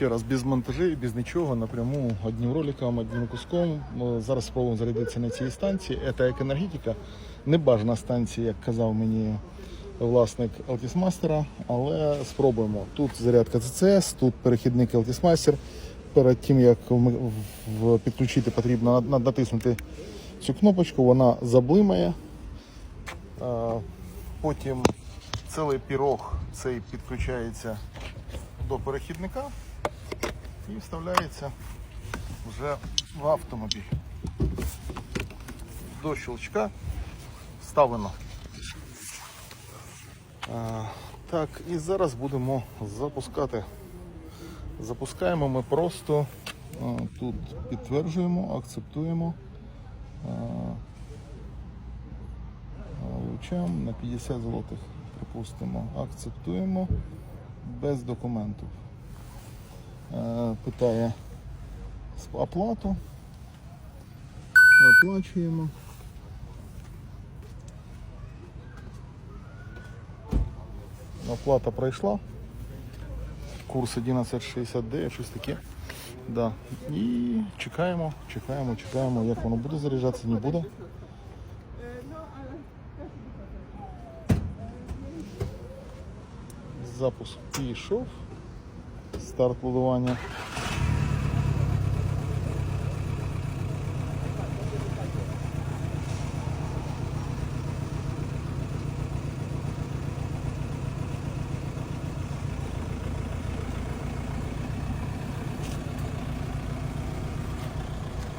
Ще раз без монтажів, без нічого, напряму одним роликом, одним куском. Зараз спробуємо зарядитися на цій станції. Це екоенергетика. Не бажана станція, як казав мені власник Altismaster, але спробуємо. Тут зарядка ЦЦС, тут перехідник Altismaster. Перед тим як підключити, потрібно натиснути цю кнопочку, вона заблимає. Потім цілий пірог цей підключається до перехідника і вставляється вже в автомобіль. До щелчка вставлено. Так, і зараз будемо запускати. Запускаємо ми просто тут підтверджуємо, акцептуємо. Лучам на 50 злотих, припустимо, акцептуємо без документів. Е, Питає оплату. Оплачуємо. Оплата пройшла. Курс 11,69, щось таке. Да. І чекаємо, чекаємо, чекаємо, як воно буде заряджатися, не буде. Запуск пішов. Старт будування.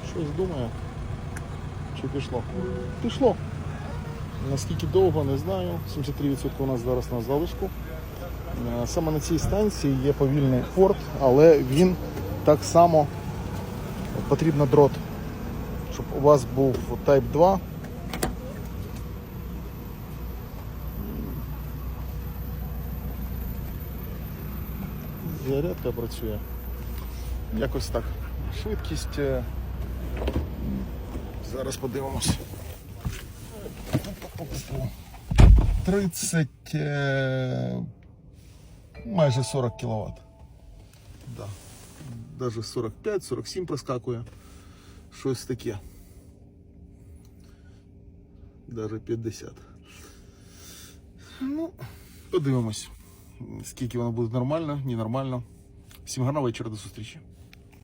Щось думає. Чи пішло? Пішло. Наскільки довго, не знаю. 73% у нас зараз на залишку. Е, Саме на цій станції є повільний порт, але він так само потрібно дрот, щоб у вас був Type 2. Зарядка працює. Якось так. Швидкість. е, Зараз подивимось. 30, е, майже 40 кВт. Да. Даже 45-47 проскакує. Щось таке. Даже 50. Ну, подивимось, скільки воно буде нормально, ненормально. Всім гарного вечора, до зустрічі.